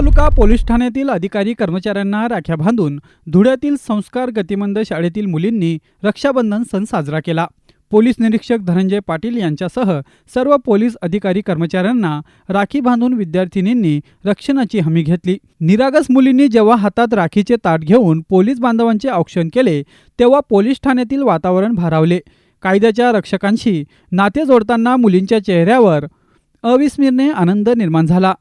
तालुका police ठाण्यातील अधिकारी कर्मचाऱ्यांना राख्या बांधून धुळ्यातील संस्कार गतिमंद शाळेतील मुलींनी रक्षाबंधन सण साजरा केला. पोलीस निरीक्षक धनंजय पाटील यांच्यासह सर्व पोलीस अधिकारी कर्मचाऱ्यांना राखी बांधून विद्यार्थिनींनी रक्षणाची हमी घेतली. निरागस मुलींनी जेव्हा हातात राखीचे ताट घेऊन पोलीस बांधवांचे औक्षण केले तेव्हा पोलीस ठाण्यातील वातावरण भारावले. कायद्याच्या रक्षकांशी नाते जोडताना मुलींच्या चेहऱ्यावर अविस्मरणीय आनंद निर्माण झाला.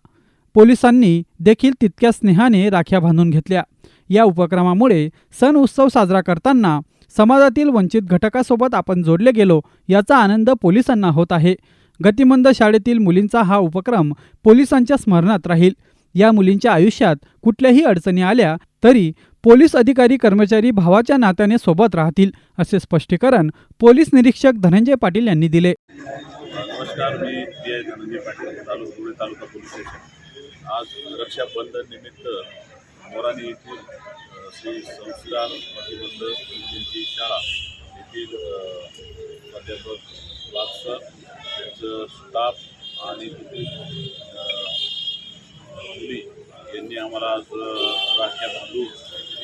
पोलिसांनी देखील तितक्या स्नेहाने राख्या बांधून घेतल्या. या उपक्रमामुळे सण उत्सव साजरा करताना समाजातील वंचित घटकासोबत आपण जोडले गेलो याचा आनंद पोलिसांना होत आहे. गतिमंद शाळेतील मुलींचा हा उपक्रम पोलिसांच्या स्मरणात राहील. या मुलींच्या आयुष्यात कुठल्याही अडचणी आल्या तरी पोलीस अधिकारी कर्मचारी भावाच्या नात्याने सोबत राहतील असे स्पष्टीकरण पोलीस निरीक्षक धनंजय पाटील यांनी दिले. नमस्कार मी धनंजय पाटील तालुका पोलीस स्टेशन. आज रक्षाबंधन निमित्त मोराणी येथील श्री संस्कार प्रतिबंध यांची शाळा येथील प्राध्यापक वागसर त्यांचं स्टाफ आणि मुली यांनी आम्हाला आज अ,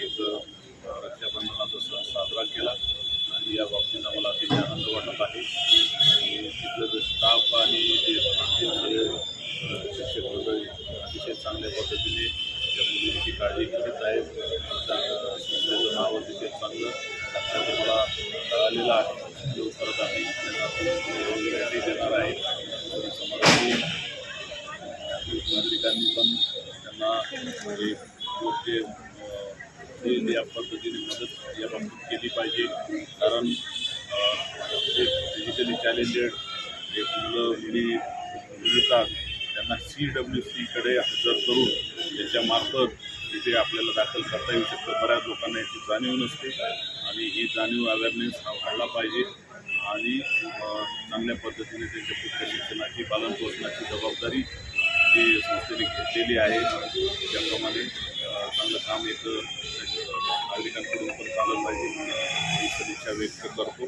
एक रक्षाबंधनाचा सण साजरा केला. आणि या बाबतीत आम्हाला अतिशय आनंद वाटत आहे आणि तिथलं जे स्टाफ आणि जे बाकीचे, अ, शिक्षक मंडळी अतिशय चांगल्या पद्धतीने त्या मुलींची काळजी घेत आहेत त्याचं नाव तिथे चांगलं लक्षात मला कळालेलं आहे. जो करत आम्ही त्यांना देणार आहे. समाजातील नागरिकांनी पण त्यांना एक योग्य या पद्धतीने मदत या बाबतीत केली पाहिजे. कारण जे फिजिकली चॅलेंजेड जे मुलं मुली मिळतात त्यांना सी डब्ल्यू सीकडे हजर करून त्याच्यामार्फत तिथे आपल्याला दाखल करता येऊ शकतं. बऱ्याच लोकांना याची जाणीव नसते आणि ही जाणीव अवेअरनेस हा वाढला पाहिजे आणि चांगल्या पद्धतीने त्यांच्या पुढच्या शिक्षणाची पालनपोषणाची जबाबदारी जी संस्थेने घेतलेली आहे त्याप्रमाणे चांगलं काम एक नागरिकांकडून पण चाललं पाहिजे मी सदिच्छा व्यक्त करतो.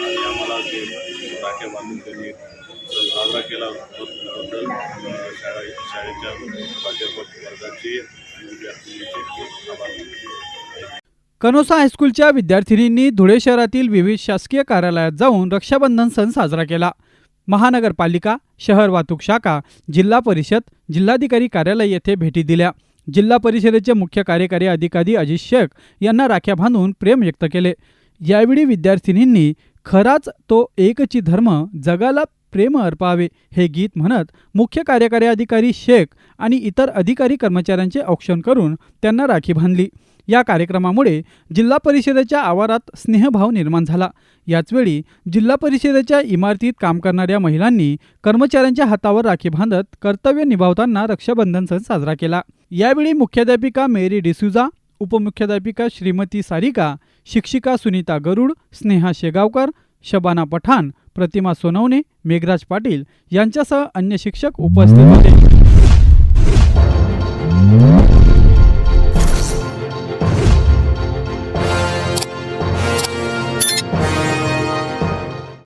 आणि आम्हाला जे राख्या बांधून त्यांनी साजरा केला बद्दल शाळेच्या प्राध्यापक वर्गाचे कनोसा हायस्कूलच्या विद्यार्थिनींनी धुळे शहरातील विविध शासकीय कार्यालयात जाऊन रक्षाबंधन सण साजरा केला. महानगरपालिका शहर वाहतूक शाखा जिल्हा परिषद जिल्हाधिकारी कार्यालय येथे भेटी दिल्या. जिल्हा परिषदेचे मुख्य कार्यकारी अधिकारी अजित शेख यांना राख्या बांधून प्रेम व्यक्त केले. यावेळी विद्यार्थिनींनी खराच तो एकची धर्म जगाला प्रेम अर्पावे हे गीत म्हणत मुख्य कार्यकारी अधिकारी शेख आणि इतर अधिकारी कर्मचाऱ्यांचे औक्षण करून त्यांना राखी बांधली. या कार्यक्रमामुळे जिल्हा परिषदेच्या आवारात स्नेहभाव निर्माण झाला. याचवेळी जिल्हा परिषदेच्या इमारतीत काम करणाऱ्या महिलांनी कर्मचाऱ्यांच्या हातावर राखी बांधत कर्तव्य निभावताना रक्षाबंधन सण साजरा केला. यावेळी मुख्याध्यापिका मेरी डिसुजा उपमुख्याध्यापिका श्रीमती सारिका शिक्षिका सुनीता गरुड स्नेहा शेगावकर शबाना पठाण प्रतिमा सोनवणे मेघराज पाटील यांच्यासह अन्य शिक्षक उपस्थित होते.